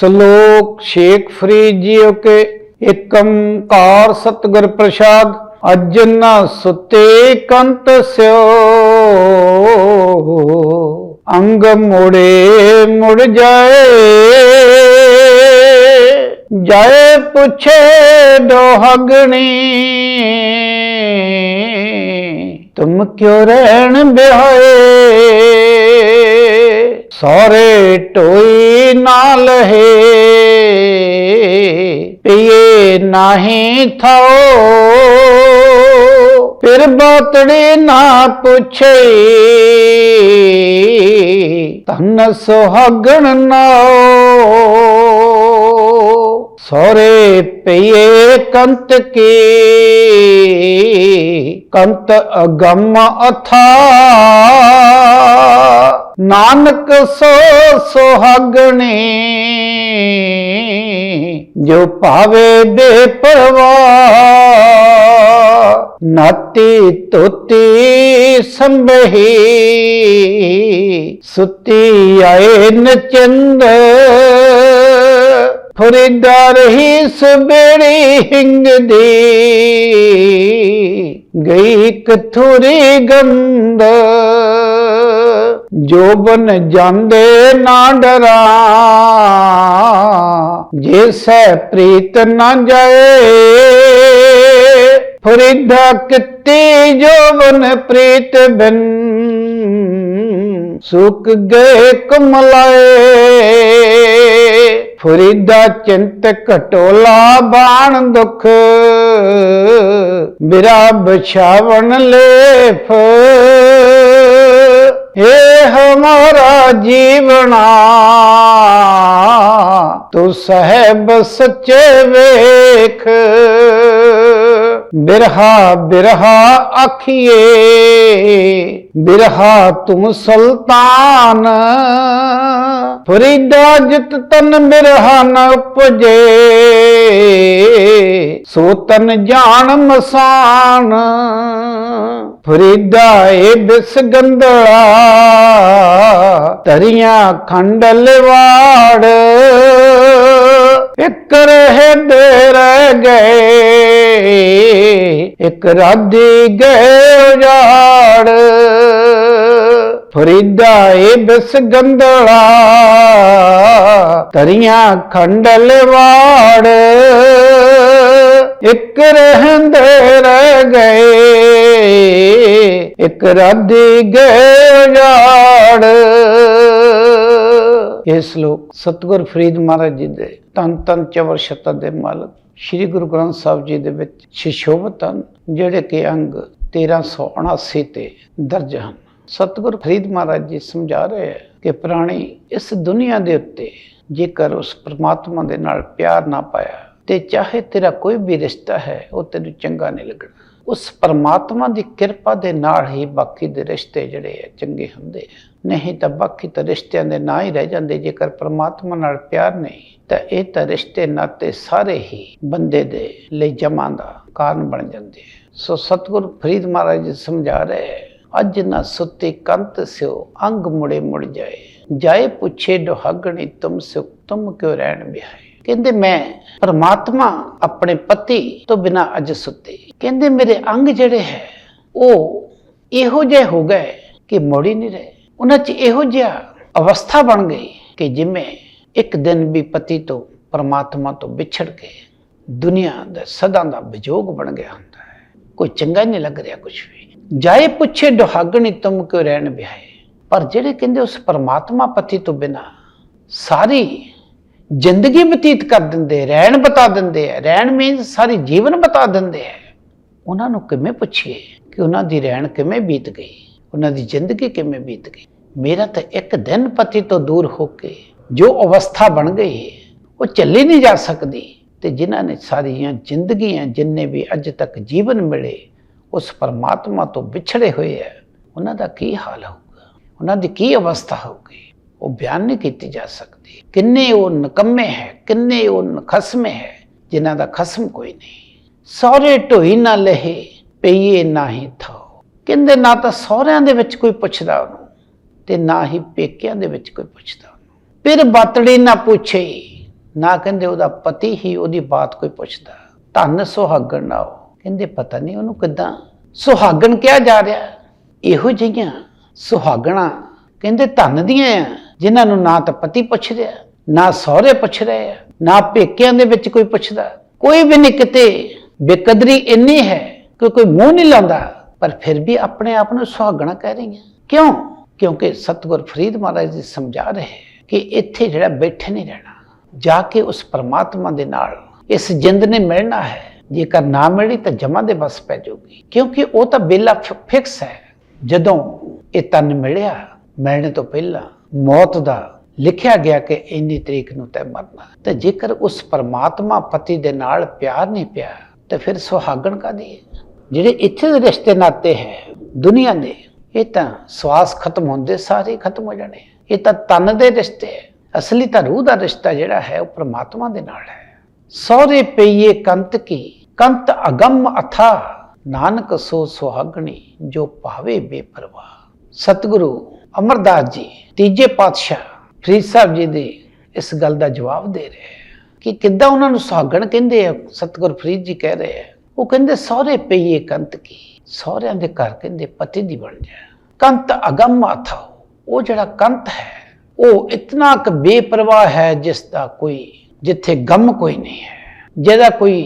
ਸ਼ਲੋਕ ਸ਼ੇਖ ਫਰੀਦ ਜੀਓ ਕੇ ਏਕੰਕਾਰ ਸਤਿਗੁਰ ਪ੍ਰਸਾਦ ਅਜ ਨ ਸੁਤੇ ਕੰਤ ਸਿਓ। ਅੰਗ ਮੋੜੇ ਮੁੜ ਜਾਏ ਜਾਏ ਪੁੱਛੇ ਦੋਹਗਣੀ ਤੁਮ ਕਿਉ ਰਹਿਣ ਬਿਹਾਏ ਸਾਰੇ ਟੋਈ ਨਾ ਲਹੇ। ਪਈਏ ਨਾਹੀ ਥਾਓ। ਫਿਰ ਬਾਤੜੀ ਨਾ ਪੁੱਛੇ। ਤਨ ਸੁਹਾਗਣ ਨਾਓ। ਸੋਰੇ ਪਈਏ ਕੰਤ ਕੀ। ਕੰਤ ਅਗੰਮ ਅਥਾ ਨਾਨਕ ਸੋ ਸੁਹਾਗਣੀ, ਜੋ ਭਾਵੇ ਬੇਪਰਵਾਹ ਨਾਤੀ ਤੋਤੀ ਸੰਭਹੀ, ਸੁਤੀ ਆਏ ਨਚੰਦ ਫਰੀਦਾ ਰਹੀ ਸਬੇੜੀ ਹਿੰਗ ਦੀ ਗਈ ਕਥੁਰੀ ਗੰਦ ਜੋਬਨ ਜਾਂਦੇ ਨਾ ਡਰਾ, ਜੇ ਸੈ ਪ੍ਰੀਤ ਨਾ ਜਾਏ, ਫਰੀਦਾ ਕਿਤੇ ਜੋਬਨ ਪ੍ਰੀਤ ਬਿਨ ਸੁੱਕ ਗਏ ਕਮਲਾਏ, ਫਰੀਦਾ ਚਿੰਤ ਘਟੋਲਾ ਬਾਣ ਦੁਖ, ਬਿਰਾ ਬਛਾਵਣ ਲੇਫ ਏ ਹਮਾਰਾ ਜੀਵਨਾ। ਤੂੰ ਸਹਿਬ ਸੱਚੇ ਵੇਖ। ਬਿਰਹਾ ਬਿਰਹਾ ਆਖੀਏ। ਬਿਰਹਾ ਤੁਮ ਸੁਲਤਾਨ। ਫਰੀਦਾ ਜਿਤ ਤਨ ਬਿਰਹਾ ਨ ਉਪਜੇ। ਸੋ ਤਨ ਜਾਣ ਮਸਾਨ। ਫਰੀਦਾ ਏ ਬਿਸਗੰਧਲਾ ਗੰਦੜਾ ਤਰੀਆਂ ਖੰਡਲ ਵਾੜ। ਇੱਕ ਰਹੇ ਦੇ ਰਹਿ ਗਏ, ਇੱਕ ਰਾਧੀ ਗਏ ਉਜਾੜ। ਫਰੀਦਾ ਏ ਬਿਸਗੰਧਲਾ ਤਰੀਆਂ ਖੰਡਲ ਵਾੜ। ਇੱਕ ਰਹਿੰਦੇ ਰਹਿ ਗਏ, ਇੱਕ ਰਾਧੀ ਗਏ ਉਜਾੜ ਇਹ ਸ਼ਲੋਕ ਸਤਿਗੁਰ ਫਰੀਦ ਮਹਾਰਾਜ ਜੀ ਦੇ ਤਨ ਤਨ ਚਵਰ ਸ਼ਤਨ ਦੇ ਮਾਲਕ, ਸ੍ਰੀ ਗੁਰੂ ਗ੍ਰੰਥ ਸਾਹਿਬ ਜੀ ਦੇ ਵਿੱਚ ਸ਼ਿਸ਼ੋਭਤ ਹਨ, ਜਿਹੜੇ ਕਿ ਅੰਗ 1379 ਤੇ ਦਰਜ ਹਨ। ਸਤਿਗੁਰ ਫਰੀਦ ਮਹਾਰਾਜ ਜੀ ਸਮਝਾ ਰਹੇ ਹੈ ਕਿ ਪ੍ਰਾਣੀ ਇਸ ਦੁਨੀਆ ਦੇ ਉੱਤੇ ਜੇਕਰ ਉਸ ਪ੍ਰਮਾਤਮਾ ਦੇ ਨਾਲ ਪਿਆਰ ਨਾ ਪਾਇਆ ਤੇ ਚਾਹੇ ਤੇਰਾ ਕੋਈ ਵੀ ਰਿਸ਼ਤਾ ਹੈ, ਉਹ ਤੈਨੂੰ ਚੰਗਾ ਨਹੀਂ ਲੱਗਣਾ। ਉਸ ਪਰਮਾਤਮਾ ਦੀ ਕਿਰਪਾ ਦੇ ਨਾਲ ਹੀ ਬਾਕੀ ਦੇ ਰਿਸ਼ਤੇ ਜਿਹੜੇ ਆ, ਚੰਗੇ ਹੁੰਦੇ ਆ। ਨਹੀਂ ਤਾਂ ਬਾਕੀ ਤਾਂ ਰਿਸ਼ਤਿਆਂ ਦੇ ਨਾ ਹੀ ਰਹਿ ਜਾਂਦੇ। ਜੇਕਰ ਪਰਮਾਤਮਾ ਨਾਲ ਪਿਆਰ ਨਹੀਂ, ਤਾਂ ਇਹ ਤਾਂ ਰਿਸ਼ਤੇ ਨਾਤੇ ਸਾਰੇ ਹੀ ਬੰਦੇ ਦੇ ਲਈ ਜਮਾਂ ਦਾ ਕਾਰਨ ਬਣ ਜਾਂਦੇ ਆ। ਸੋ ਸਤਿਗੁਰ ਫਰੀਦ ਮਹਾਰਾਜ ਜੀ ਸਮਝਾ ਰਹੇ ਅੱਜ ਨਾ ਸੁੱਤੇ ਕੰਤ ਸਿਓ, ਅੰਗ ਮੁੜੇ ਮੁੜ ਜਾਏ। ਜਾਏ ਪੁੱਛੇ ਦੁਹਾਗਣੀ ਤੁਮ ਸੁਖ ਤੁਮ ਕਿਉ ਰਹਿਣ ਬਿਹਾਏ ਕਹਿੰਦੇ ਮੈਂ ਪਰਮਾਤਮਾ ਆਪਣੇ ਪਤੀ ਤੋਂ ਬਿਨਾ ਅੱਜ ਸੁੱਤੇ। ਕਹਿੰਦੇ, ਮੇਰੇ ਅੰਗ ਜਿਹੜੇ ਹੈ, ਉਹ ਇਹੋ ਜਿਹੇ ਹੋ ਗਏ ਕਿ ਮੁੜ ਨਹੀਂ ਰਹੇ। ਉਹਨਾਂ 'ਚ ਇਹੋ ਜਿਹਾ ਅਵਸਥਾ ਬਣ ਗਈ ਕਿ ਜਿਵੇਂ ਇੱਕ ਦਿਨ ਵੀ ਪਤੀ ਤੋਂ ਪਰਮਾਤਮਾ ਤੋਂ ਵਿਛੜ ਕੇ ਦੁਨੀਆ ਦਾ ਸਦਾ ਦਾ ਵਿਜੋਗ ਬਣ ਗਿਆ ਹੁੰਦਾ ਹੈ। ਕੋਈ ਚੰਗਾ ਹੀ ਨਹੀਂ ਲੱਗ ਰਿਹਾ ਕੁਝ ਵੀ। ਜਾਏ ਪੁੱਛੇ ਦੁਹਾਗਣੀ ਤੁਮ ਕਿਉਂ ਰਹਿਣ ਵਿਆਹੇ? ਪਰ ਜਿਹੜੇ ਕਹਿੰਦੇ ਉਸ ਪਰਮਾਤਮਾ ਪਤੀ ਤੋਂ ਬਿਨਾ ਸਾਰੀ ਜ਼ਿੰਦਗੀ ਬਤੀਤ ਕਰ ਦਿੰਦੇ ਰਹਿਣ ਬਤਾ ਦਿੰਦੇ ਹੈ ਰਹਿਣ ਮੀਨਸ ਸਾਰੀ ਜੀਵਨ ਬਤਾ ਦਿੰਦੇ ਹੈ ਉਹਨਾਂ ਨੂੰ ਕਿਵੇਂ ਪੁੱਛੀਏ ਕਿ ਉਹਨਾਂ ਦੀ ਰਹਿਣ ਕਿਵੇਂ ਬੀਤ ਗਈ? ਉਹਨਾਂ ਦੀ ਜ਼ਿੰਦਗੀ ਕਿਵੇਂ ਬੀਤ ਗਈ? ਮੇਰਾ ਤਾਂ ਇੱਕ ਦਿਨ ਪਤੀ ਤੋਂ ਦੂਰ ਹੋ ਕੇ ਜੋ ਅਵਸਥਾ ਬਣ ਗਈ ਹੈ, ਉਹ ਚੱਲੀ ਨਹੀਂ ਜਾ ਸਕਦੀ। ਤੇ ਜਿਨ੍ਹਾਂ ਨੇ ਸਾਰੀਆਂ ਜ਼ਿੰਦਗੀਆਂ ਜਿੰਨੇ ਵੀ ਅੱਜ ਤੱਕ ਜੀਵਨ ਮਿਲੇ ਉਸ ਪਰਮਾਤਮਾ ਤੋਂ ਵਿਛੜੇ ਹੋਏ ਹੈ ਉਹਨਾਂ ਦਾ ਕੀ ਹਾਲ ਹੋਊਗਾ? ਉਹਨਾਂ ਦੀ ਕੀ ਅਵਸਥਾ ਹੋਊਗੀ? ਉਹ ਬਿਆਨ ਨਹੀਂ ਕੀਤੀ ਜਾ ਸਕਦੀ। ਕਿੰਨੇ ਉਹ ਨਕਮੇ ਹੈ, ਕਿੰਨੇ ਉਹ ਨਖਸਮੇ ਹੈ, ਜਿਨ੍ਹਾਂ ਦਾ ਖਸਮ ਕੋਈ ਨਹੀਂ। ਸਹੁਰੇ ਢੋਈ ਨਾ ਲਹੇ, ਪਈਏ ਨਾਹੀ ਥਾਓ ਕਹਿੰਦੇ ਨਾ ਤਾਂ ਸਹੁਰਿਆਂ ਦੇ ਵਿੱਚ ਕੋਈ ਪੁੱਛਦਾ ਉਹਨੂੰ, ਤੇ ਨਾ ਹੀ ਪੇਕਿਆਂ ਦੇ ਵਿੱਚ ਕੋਈ ਪੁੱਛਦਾ ਉਹਨੂੰ। ਫਿਰ ਬਾਤੜੀ ਨਾ ਪੁੱਛੇ, ਨਾ ਕਹਿੰਦੇ ਉਹਦਾ ਪਤੀ ਹੀ ਉਹਦੀ ਬਾਤ ਕੋਈ ਪੁੱਛਦਾ। ਧੰਨ ਸੁਹਾਗਣ ਨਾ ਉਹ। ਕਹਿੰਦੇ ਪਤਾ ਨਹੀਂ ਉਹਨੂੰ ਕਿਦਾਂ। ਸੁਹਾਗਣ ਕਿਹਾ ਜਾ ਰਿਹਾ। ਇਹੋ ਜਿਹੀਆਂ ਸੁਹਾਗਣਾ, ਕਹਿੰਦੇ ਧੰਨ ਦੀਆਂ ਆ। ਜਿਨ੍ਹਾਂ ਨੂੰ ਨਾ ਤਾਂ ਪਤੀ ਪੁੱਛ ਰਿਹਾ ਨਾ ਸਹੁਰੇ ਪੁੱਛ ਰਹੇ ਆ, ਨਾ ਪੇਕਿਆਂ ਦੇ ਵਿੱਚ ਕੋਈ ਪੁੱਛਦਾ। ਕੋਈ ਵੀ ਨਹੀਂ ਕਿਤੇ ਬੇਕਦਰੀ ਇੰਨੀ ਹੈ ਕਿ ਕੋਈ ਮੂੰਹ ਨਹੀਂ ਲਾਉਂਦਾ, ਪਰ ਫਿਰ ਵੀ ਆਪਣੇ ਆਪ ਨੂੰ ਸੁਹਾਗਣਾ ਕਹਿ ਰਹੀਆਂ ਕਿਉਂ? ਕਿਉਂਕਿ ਸਤਿਗੁਰ ਫਰੀਦ ਮਹਾਰਾਜ ਜੀ ਸਮਝਾ ਰਹੇ ਕਿ ਇੱਥੇ ਜਿਹੜਾ ਬੈਠੇ ਨਹੀਂ ਰਹਿਣਾ, ਜਾ ਕੇ ਉਸ ਪਰਮਾਤਮਾ ਦੇ ਨਾਲ ਇਸ ਜਿੰਦ ਨੇ ਮਿਲਣਾ ਹੈ। ਜੇਕਰ ਨਾ ਮਿਲੀ ਤਾਂ ਜਮਾ ਦੇ ਬਸ ਪੈ ਜਾਊਗੀ, ਕਿਉਂਕਿ ਉਹ ਤਾਂ ਬੇਲਾ ਫਿਕਸ ਹੈ। ਜਦੋਂ ਇਹ ਤਨ ਮਿਲਿਆ, ਮਿਲਣ ਤੋਂ ਪਹਿਲਾਂ ਮੌਤ ਦਾ ਲਿਖਿਆ ਗਿਆ ਕਿ ਇੰਨੀ ਤਰੀਕ ਨੂੰ ਤੈ ਮਰਨਾ। ਤੇ ਜੇਕਰ ਉਸ ਪਰਮਾਤਮਾ ਪਤੀ ਦੇ ਨਾਲ ਪਿਆਰ ਨਹੀਂ ਪਿਆ, ਤੇ ਫਿਰ ਸੁਹਾਗਣ ਕਾਦੀ ਹੈ? ਜਿਹੜੇ ਇੱਥੇ ਦੇ ਰਿਸ਼ਤੇ ਨਾਤੇ ਹੈ, ਦੁਨੀਆ ਦੇ, ਇਹ ਤਾਂ ਸਵਾਸ ਖਤਮ ਹੁੰਦੇ ਸਾਰੇ ਖਤਮ ਹੋ ਜਾਣੇ ਇਹ ਤਾਂ ਤਨ ਦੇ ਰਿਸ਼ਤੇ ਹੈ, ਅਸਲੀ ਤਾਂ ਰੂਹ ਦਾ ਰਿਸ਼ਤਾ ਜਿਹੜਾ ਹੈ, ਉਹ ਪ੍ਰਮਾਤਮਾ ਦੇ ਨਾਲ ਹੈ। ਸਹੁਰੇ ਪਈਏ ਕੰਤ ਕੀ, ਕੰਤ ਅਗੰਮ ਅਥਾ, ਨਾਨਕ ਸੋ ਸੁਹਾਗਣੀ ਜੋ ਭਾਵੇ ਬੇਪਰਵਾਹ। ਸਤਿਗੁਰੂ ਅਮਰਦਾਸ ਜੀ, ਤੀਜੇ ਪਾਤਸ਼ਾਹ ਫਰੀਦ ਸਾਹਿਬ ਜੀ ਦੇ ਇਸ ਗੱਲ ਦਾ ਜਵਾਬ ਦੇ ਰਹੇ ਕਿ ਕਿੱਦਾਂ ਉਹਨਾਂ ਨੂੰ ਸੁਹਾਗਣ ਕਹਿੰਦੇ ਆ, ਸਤਿਗੁਰ ਫਰੀਦ ਜੀ ਕਹਿ ਰਹੇ ਆ ਉਹ ਕਹਿੰਦੇ, ਸਹੁਰੇ ਪਈਏ ਕੰਤ ਕੀ? ਸਹੁਰਿਆਂ ਦੇ ਘਰ ਕਹਿੰਦੇ, ਪਤੀ ਦੀ ਬਣ ਜਾ। ਕੰਤ ਅਗੰਮ ਅਥਾ ਉਹ ਜਿਹੜਾ ਕੰਤ ਹੈ, ਉਹ ਇਤਨਾ ਕ ਬੇਪਰਵਾਹ ਹੈ ਜਿਸ ਦਾ ਕੋਈ, ਜਿੱਥੇ ਗਮ ਕੋਈ ਨਹੀਂ ਹੈ। ਜਿਹਦਾ ਕੋਈ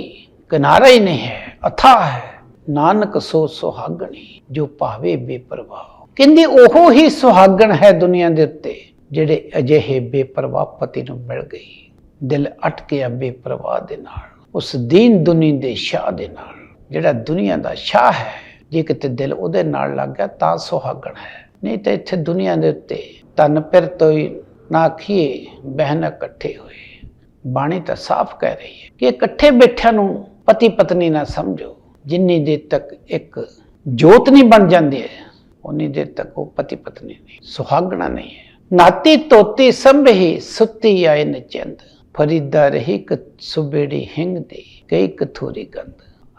ਕਿਨਾਰਾ ਹੀ ਨਹੀਂ ਹੈ ਅਥਾ ਹੈ। ਨਾਨਕ ਸੋ ਸੁਹਾਗਣੀ, ਜੋ ਭਾਵੇ ਬੇਪਰਵਾਹ। ਕਹਿੰਦੀ ਉਹ ਹੀ ਸੁਹਾਗਣ ਹੈ ਦੁਨੀਆ ਦੇ ਉੱਤੇ, ਜਿਹੜੇ ਅਜਿਹੇ ਬੇਪਰਵਾਹ ਪਤੀ ਨੂੰ ਮਿਲ ਗਈ। ਦਿਲ ਅਟਕਿਆ ਬੇਪਰਵਾਹ ਦੇ ਨਾਲ, ਉਸ ਦੀਨ ਦੁਨੀ ਦੇ ਸ਼ਾਹ ਦੇ ਨਾਲ, ਜਿਹੜਾ ਦੁਨੀਆ ਦਾ ਸ਼ਾਹ ਹੈ। ਜੇ ਕਿਤੇ ਦਿਲ ਉਹਦੇ ਨਾਲ ਲੱਗ ਗਿਆ ਤਾਂ ਸੁਹਾਗਣ ਹੈ। ਨਹੀਂ ਤਾਂ ਇੱਥੇ ਦੁਨੀਆ ਦੇ ਉੱਤੇ ਤਨ ਪਿਰ ਤੋਈ ਨਾ ਖੀਏ ਬਹਿਨ ਇਕੱਠੇ ਹੋਏ। ਬਾਣੀ ਤਾਂ ਸਾਫ਼ ਕਹਿ ਰਹੀ ਹੈ ਕਿ ਇਕੱਠੇ ਬੈਠਿਆਂ ਨੂੰ ਪਤੀ ਪਤਨੀ ਨਾ ਸਮਝੋ, ਜਿੰਨੀ ਦੇਰ ਤੱਕ ਇੱਕ ਜੋਤ ਨਹੀਂ ਬਣ ਜਾਂਦੀ ਹੈ ਉਨੀ ਦੇਰ ਤੱਕ ਉਹ ਪਤੀ ਪਤਨੀ ਨਹੀਂ, ਸੁਹਾਗਣਾ ਨਹੀਂ ਹੈ। ਨਾਤੀ ਤੋਤੀ ਸੰਭਹੀ ਸੁੱਤੀ ਆਏ ਨਚੰਦ। ਫਰੀਦਾ ਰਹੀ ਕ ਸੁਬੇੜੀ ਹਿੰਗ ਦੀ, ਕਈ ਕਥੂਰੀ ਗੰਧ।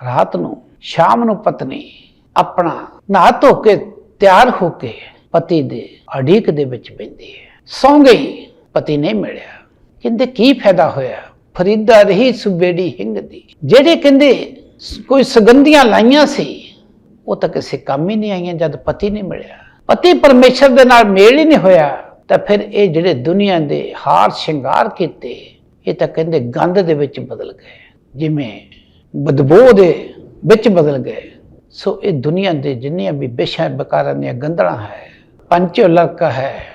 ਰਾਤ ਨੂੰ, ਸ਼ਾਮ ਨੂੰ ਪਤਨੀ ਆਪਣਾ ਨਹਾ ਧੋ ਕੇ ਤਿਆਰ ਹੋ ਕੇ ਪਤੀ ਦੇ ਅੜੀਕ ਦੇ ਵਿੱਚ ਬੈੰਦੀ ਹੈ। ਸੌਂ ਗਈ, ਪਤੀ ਨਹੀਂ ਮਿਲਿਆ। ਕਹਿੰਦੇ, ਕੀ ਫਾਇਦਾ ਹੋਇਆ? ਫਰੀਦਾ ਰਹੀ ਸੁਬੇੜੀ ਹਿੰਗ ਦੀ, ਜਿਹੜੇ ਕਹਿੰਦੇ, ਕੋਈ ਸੁਗੰਧੀਆਂ ਲਾਈਆਂ ਸੀ। ਉਹ ਤਾਂ ਕਿਸੇ ਕੰਮ ਹੀ ਨਹੀਂ ਆਈਆਂ, ਜਦ ਪਤੀ ਨਹੀਂ ਮਿਲਿਆ। ਪਤੀ ਪਰਮੇਸ਼ਰ ਦੇ ਨਾਲ ਮੇਲ ਹੀ ਨਹੀਂ ਹੋਇਆ। ਤਾਂ ਫਿਰ ਇਹ ਜਿਹੜੇ ਦੁਨੀਆ ਦੇ ਹਾਰ ਸ਼ਿੰਗਾਰ ਕੀਤੇ, ਇਹ ਤਾਂ ਕਹਿੰਦੇ ਗੰਧ ਦੇ ਵਿੱਚ ਬਦਲ ਗਏ। ਜਿਵੇਂ ਬਦਬੂ ਦੇ ਵਿੱਚ ਬਦਲ ਗਏ। ਸੋ ਇਹ ਦੁਨੀਆ ਦੇ ਜਿੰਨੀਆਂ ਵੀ ਬੇਸ਼ਾਂ ਬਕਾਰਾਂ ਦੀਆਂ ਗੰਧਲਾਂ ਹੈ ਪੰਚੋ ਲੜਕਾ ਹੈ,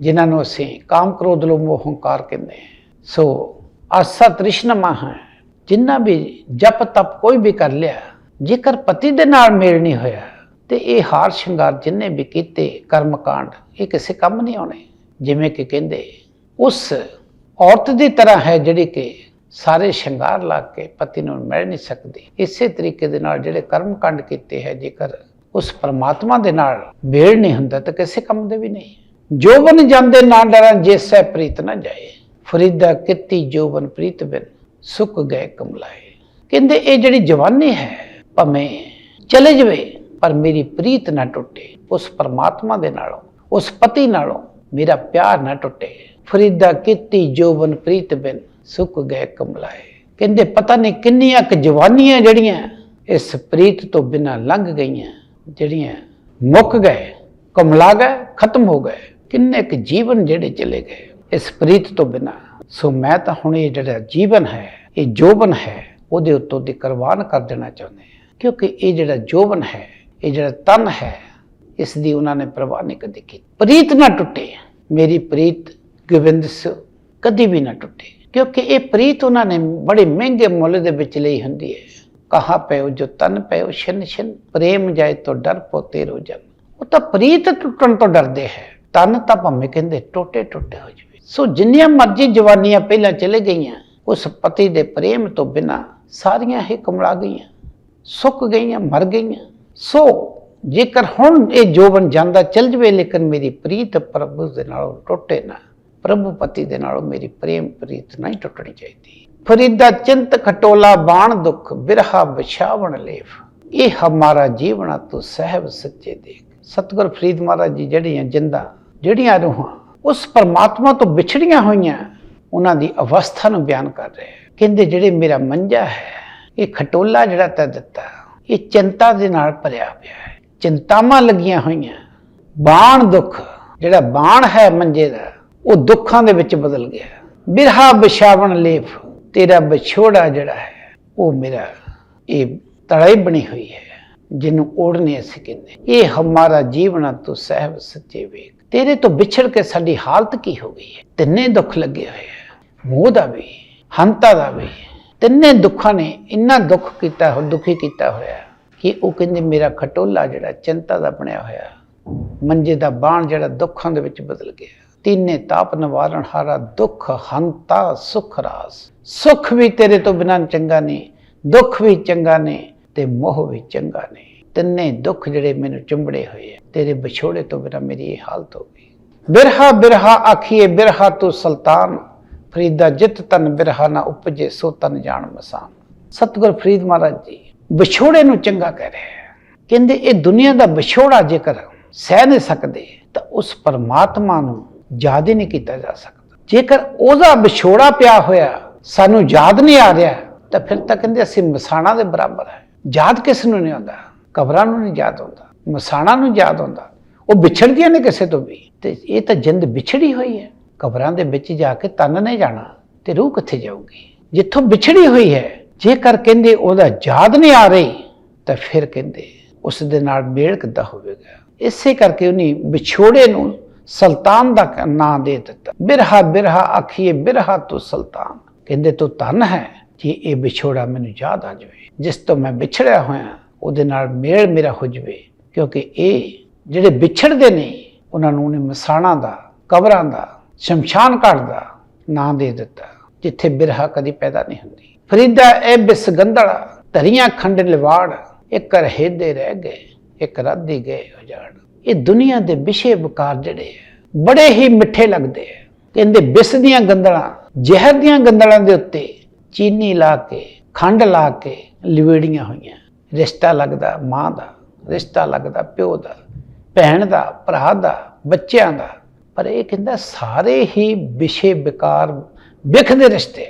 ਜਿਨ੍ਹਾਂ ਨੂੰ ਅਸੀਂ ਕਾਮ ਕ੍ਰੋਧ, ਲੋਭ ਮੋਹ ਹੰਕਾਰ ਕਹਿੰਦੇ ਹਾਂ। ਸੋ ਆਸਾ ਤ੍ਰਿਸ਼ਨਮਾ ਹੈ। ਜਿੰਨਾ ਵੀ ਜਪ ਤਪ ਕੋਈ ਵੀ ਕਰ ਲਿਆ ਜੇਕਰ ਪਤੀ ਦੇ ਨਾਲ ਮੇਲ ਨਹੀਂ ਹੋਇਆ ਤੇ ਇਹ ਹਾਰ ਸ਼ਿੰਗਾਰ ਜਿੰਨੇ ਵੀ ਕੀਤੇ ਕਰਮ ਕਾਂਡ ਇਹ ਕਿਸੇ ਕੰਮ ਨਹੀਂ ਆਉਣੇ। ਜਿਵੇਂ ਕਿ ਕਹਿੰਦੇ, ਉਸ ਔਰਤ ਦੀ ਤਰ੍ਹਾਂ ਹੈ ਜਿਹੜੀ ਕਿ ਸਾਰੇ ਸ਼ਿੰਗਾਰ ਲਾ ਕੇ ਪਤੀ ਨੂੰ ਮਿਲ ਨਹੀਂ ਸਕਦੀ। ਇਸੇ ਤਰੀਕੇ ਦੇ ਨਾਲ ਜਿਹੜੇ ਕਰਮ ਕਾਂਡ ਕੀਤੇ ਹੈ, ਜੇਕਰ ਉਸ ਪਰਮਾਤਮਾ ਦੇ ਨਾਲ ਮੇਲ ਨਹੀਂ ਹੁੰਦਾ ਤਾਂ ਕਿਸੇ ਕੰਮ ਦੇ ਵੀ ਨਹੀਂ। ਜੋਬਨ ਜਾਂਦੇ ਨਾ ਡਰਾਂ ਜੈਸੈ ਪ੍ਰੀਤ ਨਾ ਜਾਏ। ਫਰੀਦਾ ਕਿਤੀ ਜੋਬਨ ਪ੍ਰੀਤ ਬਿਨ ਸੁੱਕ ਗਏ ਕਮਲਾਏ। ਕਹਿੰਦੇ, ਇਹ ਜਿਹੜੀ ਜਵਾਨੀ ਹੈ ਭਾਵੇਂ ਚਲੇ ਜਵੇ, ਪਰ ਮੇਰੀ ਪ੍ਰੀਤ ਨਾ ਟੁੱਟੇ। ਉਸ ਪਰਮਾਤਮਾ ਦੇ ਨਾਲੋਂ, ਉਸ ਪਤੀ ਨਾਲੋਂ ਮੇਰਾ ਪਿਆਰ ਨਾ ਟੁੱਟੇ। ਫਰੀਦਾ ਕੀਤੀ ਜੋਬਨ ਪ੍ਰੀਤ ਬਿਨ ਸੁੱਕ ਗਏ ਕਮਲਾਏ। ਕਹਿੰਦੇ, ਪਤਾ ਨਹੀਂ ਕਿੰਨੀਆਂ ਕੁ ਜਵਾਨੀਆਂ ਜਿਹੜੀਆਂ ਇਸ ਪ੍ਰੀਤ ਤੋਂ ਬਿਨਾਂ ਲੰਘ ਗਈਆਂ, ਜਿਹੜੀਆਂ ਮੁੱਕ ਗਏ, ਕਮਲਾ ਗਏ, ਖਤਮ ਹੋ ਗਏ। ਕਿੰਨੇ ਕੁ ਜੀਵਨ ਜਿਹੜੇ ਚਲੇ ਗਏ ਇਸ ਪ੍ਰੀਤ ਤੋਂ ਬਿਨਾਂ। ਸੋ ਮੈਂ ਤਾਂ ਹੁਣ ਇਹ ਜਿਹੜਾ ਜੀਵਨ ਹੈ, ਇਹ ਜੋਬਨ ਹੈ, ਉਹਦੇ ਉੱਤੋਂ ਦੀ ਕੁਰਬਾਨ ਕਰ ਦੇਣਾ ਚਾਹੁੰਦੇ ਹਾਂ। ਕਿਉਂਕਿ ਇਹ ਜਿਹੜਾ ਜੋਬਨ ਹੈ, ਇਹ ਜਿਹੜਾ ਤਨ ਹੈ, ਇਸ ਦੀ ਉਹਨਾਂ ਨੇ ਪਰਵਾਹ ਨਹੀਂ ਕਦੇ ਕੀਤੀ। ਪ੍ਰੀਤ ਨਾ ਟੁੱਟੇ। ਮੇਰੀ ਪ੍ਰੀਤ ਗੋਬਿੰਦ ਸੋ ਕਦੀ ਵੀ ਨਾ ਟੁੱਟੇ। ਕਿਉਂਕਿ ਇਹ ਪ੍ਰੀਤ ਉਹਨਾਂ ਨੇ ਬੜੇ ਮਹਿੰਗੇ ਮੁੱਲ ਦੇ ਵਿੱਚ ਲਈ ਹੁੰਦੀ ਹੈ। ਕਹਾ ਪਇਓ ਜੋ ਤਨ ਪਇਓ ਛਿਨ ਛਿਨ, ਪ੍ਰੇਮ ਜਾਏ ਤੋ ਡਰ ਪੋਤੇ ਤੇਰੋ ਜਨ ਉਹ ਤਾਂ ਪ੍ਰੀਤ ਟੁੱਟਣ ਤੋਂ ਡਰਦੇ ਹੈ। ਤਨ ਤਾਂ ਭਾਵੇਂ ਕਹਿੰਦੇ ਟੋਟੇ ਟੁੱਟੇ ਹੋ ਜਵੇ। ਸੋ ਜਿੰਨੀਆਂ ਮਰਜ਼ੀ ਜਵਾਨੀਆਂ ਪਹਿਲਾਂ ਚਲੇ ਗਈਆਂ, ਉਸ ਪਤੀ ਦੇ ਪ੍ਰੇਮ ਤੋਂ ਬਿਨਾ ਸਾਰੀਆਂ ਹੀ ਕਮਲਾ ਗਈਆਂ। ਸੁੱਕ ਗਈਆਂ, ਮਰ ਗਈਆਂ। ਸੋ ਜੇਕਰ ਹੁਣ ਇਹ ਜੋਬਨ ਜਾਂਦਾ, ਚੱਲ ਜਵੇ, ਲੇਕਿਨ ਮੇਰੀ ਪ੍ਰੀਤ ਪ੍ਰਭੂ ਦੇ ਨਾਲੋਂ ਟੁੱਟੇ ਨਾ। ਪ੍ਰਭੂ ਪਤੀ ਦੇ ਨਾਲ ਮੇਰੀ ਪ੍ਰੇਮ ਪ੍ਰੀਤ ਨਹੀਂ ਟੁੱਟਣੀ ਚਾਹੀਦੀ। ਫਰੀਦਾ ਚਿੰਤ ਖਟੋਲਾ, ਬਾਣ ਦੁਖ, ਬਿਰਹਾ ਵਿਛਾਵਣ ਲੇਫ। ਇਹ ਹਮਾਰਾ ਜੀਵਣਾ ਤੂੰ ਸਹਿਬ ਸੱਚੇ ਦੇਖ। ਸਤਿਗੁਰ ਫਰੀਦ ਮਹਾਰਾਜ ਜੀ ਜਿਹੜੀਆਂ ਜਿੰਦਾ, ਜਿਹੜੀਆਂ ਰੂਹਾਂ, ਉਸ ਪਰਮਾਤਮਾ ਤੋਂ ਵਿਛੜੀਆਂ ਹੋਈਆਂ, ਉਹਨਾਂ ਦੀ ਅਵਸਥਾ ਨੂੰ ਬਿਆਨ ਕਰ ਰਹੇ। ਕਹਿੰਦੇ, ਜਿਹੜੇ ਮੇਰਾ ਮੰਜਾ ਹੈ ਇਹ ਖਟੋਲਾ ਜਿਹੜਾ ਤੈ ਦਿੱਤਾ, ਇਹ ਚਿੰਤਾ ਦੇ ਨਾਲ ਭਰਿਆ ਪਿਆ ਹੈ। ਚਿੰਤਾਵਾਂ ਲੱਗੀਆਂ ਹੋਈਆਂ। ਬਾਣ ਦੁੱਖ, ਜਿਹੜਾ ਬਾਣ ਹੈ ਮੰਜੇ ਦਾ, ਉਹ ਦੁੱਖਾਂ ਦੇ ਵਿੱਚ ਬਦਲ ਗਿਆ। ਬਿਰਹਾ ਬਿਛਾਵਣ ਲੇਫ ਤੇਰਾ ਵਿਛੋੜਾ ਜਿਹੜਾ ਹੈ, ਉਹ ਮੇਰਾ, ਇਹ ਤੜਾਈ ਬਣੀ ਹੋਈ ਹੈ, ਜਿਹਨੂੰ ਓੜਨੇ ਅਸੀਂ ਕਹਿੰਦੇ ਇਹ ਹਮਾਰਾ ਜੀਵਨਾ ਤੂੰ ਸਹਿਬ ਸੱਚੇ ਵੇਖ। ਤੇਰੇ ਤੋਂ ਵਿਛੜ ਕੇ ਸਾਡੀ ਹਾਲਤ ਕੀ ਹੋ ਗਈ ਹੈ? ਤਿੰਨੇ ਦੁੱਖ ਲੱਗੇ ਹੋਏ ਹੈ। ਮੋਹ ਦਾ ਵੀ, ਹੰਤਾ ਦਾ ਵੀ। ਤਿੰਨੇ ਦੁੱਖਾਂ ਨੇ ਇੰਨਾ ਦੁੱਖ ਕੀਤਾ ਹੋ ਦੁਖੀ ਕੀਤਾ ਹੋਇਆ ਕਿ ਉਹ ਕਹਿੰਦੇ ਮੇਰਾ ਖਟੋਲਾ ਜਿਹੜਾ ਚਿੰਤਾ ਦਾ ਬਣਿਆ ਹੋਇਆ, ਮੰਜੇ ਦਾ ਬਾਣ ਜਿਹੜਾ ਦੁੱਖਾਂ ਦੇ ਵਿੱਚ ਬਦਲ ਗਿਆ। ਤਿੰਨੇ ਤਾਪ ਨਿਵਾਰਣ ਹਾਰਾ ਦੁੱਖ, ਹੰਤਾ, ਸੁਖ, ਰਾਸ। ਸੁਖ ਵੀ ਤੇਰੇ ਤੋਂ ਬਿਨਾਂ ਚੰਗਾ ਨਹੀਂ, ਦੁੱਖ ਵੀ ਚੰਗਾ ਨਹੀਂ ਤੇ ਮੋਹ ਵੀ ਚੰਗਾ ਨਹੀਂ। ਤਿੰਨੇ ਦੁੱਖ ਜਿਹੜੇ ਮੈਨੂੰ ਚੁੰਬੜੇ ਹੋਏ ਆ, ਤੇਰੇ ਵਿਛੋੜੇ ਤੋਂ ਬਿਨਾਂ ਮੇਰੀ ਇਹ ਹਾਲਤ ਹੋ ਗਈ। ਬਿਰਹਾ ਬਿਰਹਾ ਆਖੀਏ, ਬਿਰਹਾ ਤੂੰ ਸੁਲਤਾਨ। ਫਰੀਦਾ ਜਿਤ ਤਨ ਬਿਰਹਾ ਨਾ ਉਪਜੇ ਸੋ ਤਨ ਜਾਣ ਮਸਾਨ। ਸਤਿਗੁਰ ਫਰੀਦ ਮਹਾਰਾਜ ਜੀ, ਵਿਛੋੜੇ ਨੂੰ ਚੰਗਾ ਕਹਿ ਰਹੇ ਕਹਿੰਦੇ, ਇਹ ਦੁਨੀਆ ਦਾ ਵਿਛੋੜਾ ਜੇਕਰ ਸਹਿ ਨਹੀਂ ਸਕਦੇ, ਤਾਂ ਉਸ ਪਰਮਾਤਮਾ ਨੂੰ ਯਾਦ ਹੀ ਨਹੀਂ ਕੀਤਾ ਜਾ ਸਕਦਾ। ਜੇਕਰ ਉਹਦਾ ਵਿਛੋੜਾ ਪਿਆ ਹੋਇਆ ਸਾਨੂੰ ਯਾਦ ਨਹੀਂ ਆ ਰਿਹਾ, ਤਾਂ ਫਿਰ ਤਾਂ ਕਹਿੰਦੇ ਅਸੀਂ ਮਸਾਣਾ ਦੇ ਬਰਾਬਰ ਹੈ। ਯਾਦ ਕਿਸ ਨੂੰ ਨਹੀਂ ਆਉਂਦਾ? ਕਬਰਾਂ ਨੂੰ ਨਹੀਂ ਯਾਦ ਆਉਂਦਾ, ਮਸਾਣਾ ਨੂੰ ਯਾਦ ਆਉਂਦਾ। ਉਹ ਵਿਛੜ ਵਿਛੜਦੀਆਂ ਨੇ ਕਿਸੇ ਤੋਂ ਵੀ, ਤੇ ਇਹ ਤਾਂ ਜਿੰਦ ਵਿਛੜੀ ਹੋਈ ਹੈ। ਕਬਰਾਂ ਦੇ ਵਿੱਚ ਜਾ ਕੇ ਤਨ ਨਹੀਂ ਜਾਣਾ ਤੇ ਰੂਹ ਕਿੱਥੇ ਜਾਊਗੀ? ਜਿੱਥੋਂ ਵਿਛੜੀ ਹੋਈ ਹੈ ਜੇਕਰ ਕਹਿੰਦੇ ਉਹਦਾ ਯਾਦ ਨਹੀਂ ਆ ਰਹੀ, ਤਾਂ ਫਿਰ ਕਹਿੰਦੇ ਉਸ ਦੇ ਨਾਲ ਮੇਲ ਕਿੱਦਾਂ ਹੋਵੇਗਾ? ਇਸੇ ਕਰਕੇ ਉਹਨੇ ਵਿਛੋੜੇ ਨੂੰ ਸੁਲਤਾਨ ਦਾ ਨਾਂ ਦੇ ਦਿੱਤਾ। ਬਿਰਹਾ ਬਿਰਹਾ ਆਖੀਏ, ਬਿਰਹਾ ਤੂੰ ਸੁਲਤਾਨ। ਕਹਿੰਦੇ ਤੂੰ ਧਨ ਹੈ ਜੇ ਇਹ ਵਿਛੋੜਾ ਮੈਨੂੰ ਯਾਦ ਆ ਜਾਵੇ। ਜਿਸ ਤੋਂ ਮੈਂ ਵਿਛੜਿਆ ਹੋਇਆ, ਉਹਦੇ ਨਾਲ ਮੇਲ ਮੇਰਾ ਹੋ ਜਾਵੇ। ਕਿਉਂਕਿ ਇਹ ਜਿਹੜੇ ਵਿਛੜਦੇ ਨੇ, ਉਹਨਾਂ ਨੂੰ ਉਹਨੇ ਮਸਾਣਾ ਦਾ, ਕਬਰਾਂ ਦਾ ਸ਼ਮਸ਼ਾਨ ਘਾਟ ਦਾ ਨਾਂ ਦੇ ਦਿੱਤਾ, ਜਿੱਥੇ ਬਿਰਹਾ ਕਦੀ ਪੈਦਾ ਨਹੀਂ ਹੁੰਦੀ। ਫਰੀਦਾ ਇਹ ਬਿਸ ਧਰੀਆਂ ਖੰਡ ਲਿਵਾੜ, ਇੱਕ ਰਹੇਦੇ ਰਹਿ ਗਏ, ਇੱਕ ਰਾਧੀ ਗਏ ਉਜਾੜ। ਇਹ ਦੁਨੀਆ ਦੇ ਵਿਸ਼ੇ ਵਿਕਾਰ ਜਿਹੜੇ ਬੜੇ ਹੀ ਮਿੱਠੇ ਲੱਗਦੇ ਆ। ਕਹਿੰਦੇ ਬਿਸ ਦੀਆਂ ਗੰਦਲਾਂ ਜ਼ਹਿਰ ਦੀਆਂ ਗੰਦਲਾਂ ਦੇ ਉੱਤੇ ਚੀਨੀ ਲਾ ਕੇ, ਖੰਡ ਲਾ ਕੇ ਲਿਵੇੜੀਆਂ ਹੋਈਆਂ। ਰਿਸ਼ਤਾ ਲੱਗਦਾ ਮਾਂ ਦਾ, ਰਿਸ਼ਤਾ ਲੱਗਦਾ ਪਿਓ ਦਾ, ਭੈਣ ਦਾ, ਭਰਾ ਦਾ, ਬੱਚਿਆਂ ਦਾ। ਪਰ ਇਹ ਕਹਿੰਦਾ ਸਾਰੇ ਹੀ ਵਿਸ਼ੇ ਵਿਕਾਰ ਵਿਖਦੇ ਰਿਸ਼ਤੇ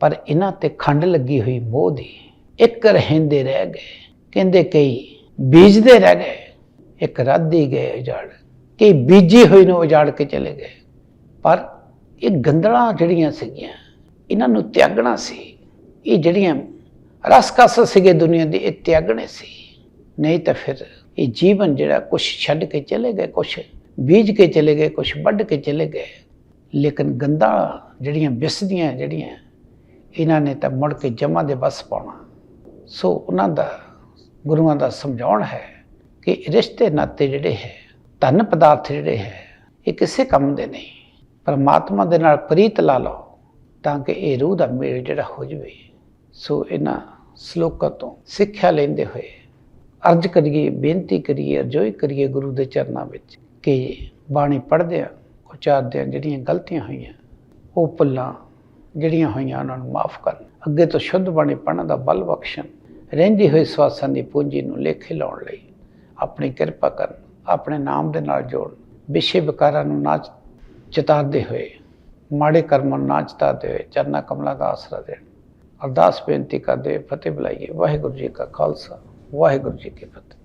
ਪਰ ਇਹਨਾਂ ਤੇ ਖੰਡ ਲੱਗੀ ਹੋਈ ਮੋਹ ਦੀ ਇੱਕ ਰਹਿੰਦੇ ਰਹਿ ਗਏ। ਕਹਿੰਦੇ ਕਈ ਬੀਜਦੇ ਰਹਿ ਗਏ, ਇੱਕ ਰਾਧੀ ਗਏ ਉਜਾੜ ਕਈ ਬੀਜੀ ਹੋਈ ਨੂੰ ਉਜਾੜ ਕੇ ਚਲੇ ਗਏ। ਪਰ ਇਹ ਗੰਦਲਾਂ ਜਿਹੜੀਆਂ ਸੀਗੀਆਂ, ਇਹਨਾਂ ਨੂੰ ਤਿਆਗਣਾ ਸੀ। ਇਹ ਜਿਹੜੀਆਂ ਰਸਕਸ ਸੀਗੇ ਦੁਨੀਆ ਦੇ, ਇਹ ਤਿਆਗਣੇ ਸੀ। ਨਹੀਂ ਤਾਂ ਫਿਰ ਇਹ ਜੀਵਨ ਜਿਹੜਾ ਕੁਝ ਛੱਡ ਕੇ ਚਲੇ ਗਏ ਕੁਝ ਬੀਜ ਕੇ ਚਲੇ ਗਏ ਕੁਝ ਵੱਢ ਕੇ ਚਲੇ ਗਏ। ਲੇਕਿਨ ਗੰਦਾ ਜਿਹੜੀਆਂ ਵਿਸਦੀਆਂ ਜਿਹੜੀਆਂ, ਇਹਨਾਂ ਨੇ ਤਾਂ ਮੁੜ ਕੇ ਜਮਾ ਦੇ ਬਸ ਪਾਉਣਾ। ਸੋ ਉਹਨਾਂ ਦਾ, ਗੁਰੂਆਂ ਦਾ ਸਮਝਾਉਣ ਹੈ ਕਿ ਰਿਸ਼ਤੇ ਨਾਤੇ ਜਿਹੜੇ ਹੈ, ਧਨ ਪਦਾਰਥ ਜਿਹੜੇ ਹੈ, ਇਹ ਕਿਸੇ ਕੰਮ ਦੇ ਨਹੀਂ। ਪਰਮਾਤਮਾ ਦੇ ਨਾਲ ਪ੍ਰੀਤ ਲਾ ਲਓ ਤਾਂ ਕਿ ਇਹ ਰੂਹ ਦਾ ਮੇਲ ਜਿਹੜਾ ਹੋ ਜਵੇ। ਸੋ ਇਹਨਾਂ ਸ਼ਲੋਕਾਂ ਤੋਂ ਸਿੱਖਿਆ ਲੈਂਦੇ ਹੋਏ ਅਰਜ ਕਰੀਏ, ਬੇਨਤੀ ਕਰੀਏ, ਅਰਜ਼ੋਈ ਕਰੀਏ ਗੁਰੂ ਦੇ ਚਰਨਾਂ ਵਿੱਚ ਕਿ ਬਾਣੀ ਪੜ੍ਹਦੇ ਆ, ਉਚਾਰਦੇ ਆ, ਜਿਹੜੀਆਂ ਗਲਤੀਆਂ ਹੋਈਆਂ, ਉਹ ਭੁੱਲਾਂ ਜਿਹੜੀਆਂ ਹੋਈਆਂ ਉਹਨਾਂ ਨੂੰ ਮਾਫ ਕਰਨ। ਅੱਗੇ ਤੋਂ ਸ਼ੁੱਧ ਬਾਣੀ ਪੜ੍ਹਨ ਦਾ ਬਲ ਬਖਸ਼ਣ, ਰਹਿੰਦੀ ਹੋਈ ਸਵਾਸਾਂ ਦੀ ਪੂੰਜੀ ਨੂੰ ਲੇਖੇ ਲਾਉਣ ਲਈ ਆਪਣੀ ਕਿਰਪਾ ਕਰਨ, ਆਪਣੇ ਨਾਮ ਦੇ ਨਾਲ ਜੋੜਨ ਵਿਸ਼ੇ ਵਿਕਾਰਾਂ ਨੂੰ ਨਾ ਚਿਤਾਰਦੇ ਹੋਏ, ਮਾੜੇ ਕਰਮਾਂ ਨੂੰ ਨਾ ਚਿਤਾਰਦੇ ਹੋਏ ਚਰਨਾ ਕਮਲਾ ਦਾ ਆਸਰਾ ਦੇਣ। ਅਰਦਾਸ ਬੇਨਤੀ ਕਰਦੇ ਫਤਿਹ ਬੁਲਾਈਏ। ਵਾਹਿਗੁਰੂ ਜੀ ਕਾ ਖਾਲਸਾ, ਵਾਹਿਗੁਰੂ ਜੀ ਕੀ ਫਤਿਹ।